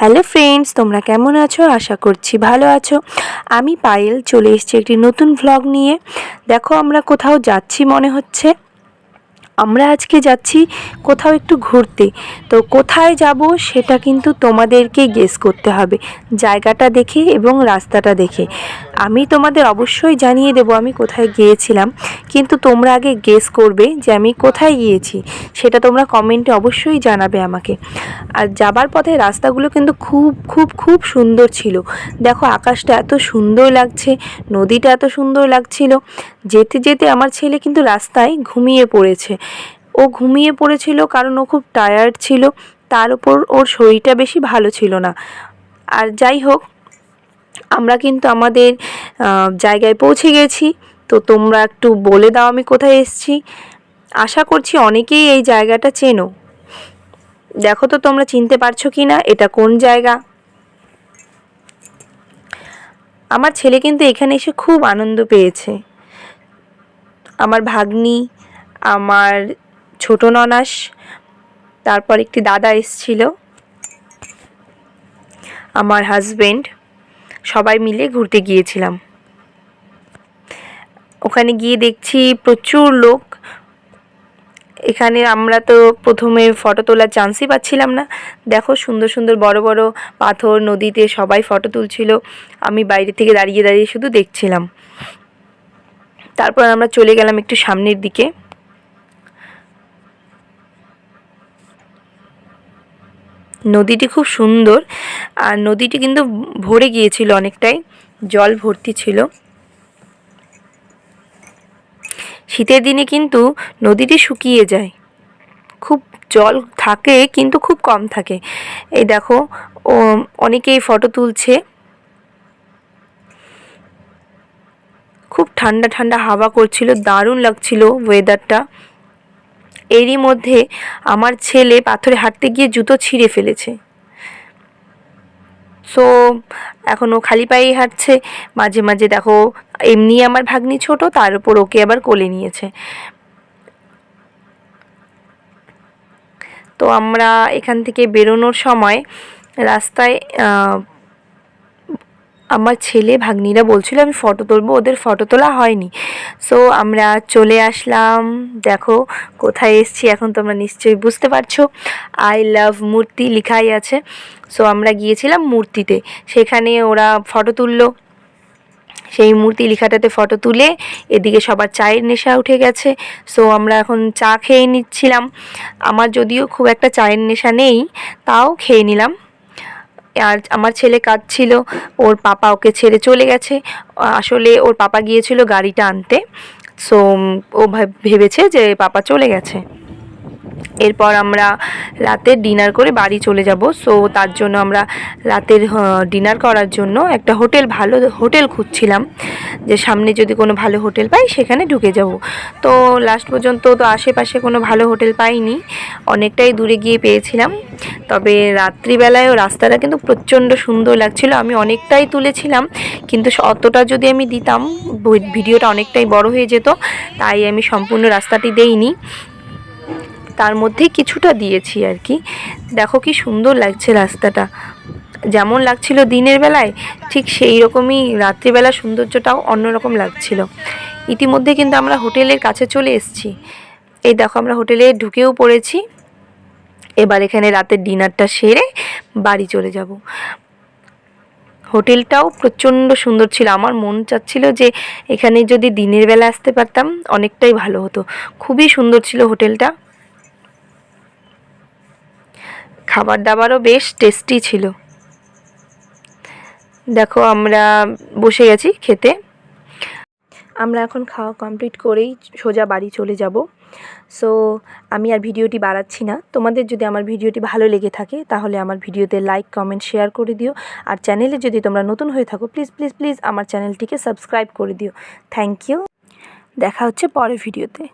Hello friends, তোমরা কেমন আছো? আশা করছি ভালো আছো। আমি পায়েল, চলে এসেছি একটি নতুন ভ্লগ নিয়ে। দেখো, আমরা কোথাও যাচ্ছি মনে হচ্ছে। আমরা আজকে যাচ্ছি কোথাও একটু ঘুরতে। তো কোথায় যাব সেটা কিন্তু তোমাদেরকে গেস করতে হবে। জায়গাটা দেখে এবং রাস্তাটা দেখে। আমি তোমাদের অবশ্যই জানিয়ে দেব আমি কোথায় গিয়েছিলাম। কিন্তু তোমরা আগে গেস করবে যে আমি কোথায় গিয়েছি। সেটা তোমরা কমেন্টে অবশ্যই জানাবে আমাকে। আর যাবার পথে রাস্তাগুলো কিন্তু খুব খুব খুব সুন্দর ছিল। দেখো আকাশটা এত সুন্দর লাগছে, নদীটা এত সুন্দর লাগছিল। যেতে যেতে আমার ছেলে কিন্তু রাস্তায় ঘুমিয়ে পড়েছে। ও ঘুমিয়ে পড়েছিল কারণ ও খুব টায়ার্ড ছিল। তার উপর ওর শরীরটা বেশি ভালো ছিল না। আর যাই হোক, আমরা কিন্তু আমাদের জায়গায় পৌঁছে গেছি। তো তোমরা একটু বলে দাও আমি কোথায় এসেছি। আশা করছি অনেকেই এই জায়গাটা চেনো। দেখো তো তোমরা চিনতে পারছ কি না এটা কোন জায়গা? আমার ছেলে কিন্তু এখানে এসে খুব আনন্দ পেয়েছে। আমার ভাগ্নি আমার ছোট ননাস, তারপর একটি দাদা এসছিল, আমার হাজবেন্ড সবাই মিলে ঘুরতে গিয়েছিলাম। ওখানে গিয়ে দেখছি প্রচুর লোক। এখানে আমরা তো প্রথমে ফটো তোলার চান্সই পাচ্ছিলাম না। দেখো সুন্দর সুন্দর বড় বড় পাথর, নদীতে সবাই ফটো তুলছিল। আমি বাইরে থেকে দাঁড়িয়ে দাঁড়িয়ে শুধু দেখছিলাম। তারপর আমরা চলে গেলাম একটু সামনের দিকে। নদীটি খুব সুন্দর আর নদীটি কিন্তু ভরে গিয়েছিল অনেকটাই, জল ভর্তি ছিল। শীতের দিনে কিন্তু নদীটি শুকিয়ে যায়। খুব জল থাকে কিন্তু খুব কম থাকে। এই দেখো অনেকেই ফটো তুলছে। খুব ঠান্ডা ঠান্ডা হাওয়া করছিল, দারুণ লাগছিল ওয়েদারটা এরই মধ্যে আমার ছেলে পাথরে হাঁটতে গিয়ে জুতো ছিঁড়ে ফেলেছে। সো এখন ও খালি পায়েই হাঁটছে। মাঝে মাঝে দেখো, এমনি আমার ভাগ্নি ছোট, তার উপর ওকে আবার কোলে নিয়েছে। তো আমরা এখান থেকে বেরোনোর সময় রাস্তায় আমার ছেলে ভাগ্নিরা বলছিল, আমি ফটো তুলবো, ওদের ফটো তোলা হয়নি। সো আমরা চলে আসলাম। দেখো, কোথায় এসছি এখন তোমরা নিশ্চয়ই বুঝতে পারছ। আই লাভ মূর্তি লেখাই আছে। সো আমরা গিয়েছিলাম মূর্তিতে। সেখানে ওরা ফটো তুললো। সেই মূর্তি লেখাটাতে ফটো তুলে এদিকে সবার চায়ের নেশা উঠে গেছে। সো আমরা এখন চা খেয়ে নিচ্ছিলাম। আমার যদিও খুব একটা চায়ের নেশা নেই, তাও খেয়ে নিলাম। আর আমার ছেলে কাঁদছিল, ওর পাপা ওকে ছেড়ে চলে গেছে। আসলে ওর পাপা গিয়েছিল গাড়িটা আনতে সো ও ভাব- ভেবেছে যে পাপা চলে গেছে। এরপর আমরা রাতে ডিনার করে বাড়ি চলে যাব। সো তার জন্য আমরা রাতের ডিনার করার জন্য একটা হোটেল, ভালো হোটেল খুঁজছিলাম। যে সামনে যদি কোনো ভালো হোটেল পাই, সেখানে ঢুকে যাব। তো লাস্ট পর্যন্ত তো আশেপাশে কোনো ভালো হোটেল পাইনি। অনেকটাই দূরে গিয়ে পেয়েছিলাম। তবে রাত্রিবেলায়ও রাস্তাটা কিন্তু প্রচণ্ড সুন্দর লাগছিল। আমি অনেকটাই তুলেছিলাম। কিন্তু অতটা যদি আমি দিতাম, ভিডিওটা অনেকটাই বড় হয়ে যেত। তাই আমি সম্পূর্ণ রাস্তাটি দেইনি। তার মধ্যে কিছুটা দিয়েছি আর কি। দেখো কি সুন্দর লাগছে রাস্তাটা। যেমন লাগছিল দিনের বেলায়, ঠিক সেই রকমই রাত্রিবেলা সৌন্দর্যটাও অন্যরকম লাগছিল। ইতিমধ্যে কিন্তু আমরা হোটেলের কাছে চলে এসেছি। এই দেখো আমরা হোটেলে ঢুকেও পড়েছি। এবার এখানে রাতের ডিনারটা সেরে বাড়ি চলে যাব। হোটেলটাও প্রচণ্ড সুন্দর ছিল। আমার মন চাচ্ছিল যে এখানে যদি দিনের বেলা আসতে পারতাম, অনেকটাই ভালো হতো। খুবই সুন্দর ছিল হোটেলটা। খাবার দাবারও বেশ টেস্টি ছিল। দেখো, আমরা বসে গেছি খেতে। আমরা এখন খাওয়া কমপ্লিট করেই সোজা বাড়ি চলে যাব। সো আমি আর ভিডিওটি বাড়াচ্ছি না। তোমাদের যদি আমার ভিডিওটি ভালো লেগে থাকে, তাহলে আমার ভিডিওতে লাইক কমেন্ট শেয়ার করে দিও। আর চ্যানেলে যদি তোমরা নতুন হয়ে থাকো প্লিজ প্লিজ প্লিজ আমার চ্যানেলটিকে সাবস্ক্রাইব করে দিও। থ্যাংক ইউ দেখা হচ্ছে পরের ভিডিওতে।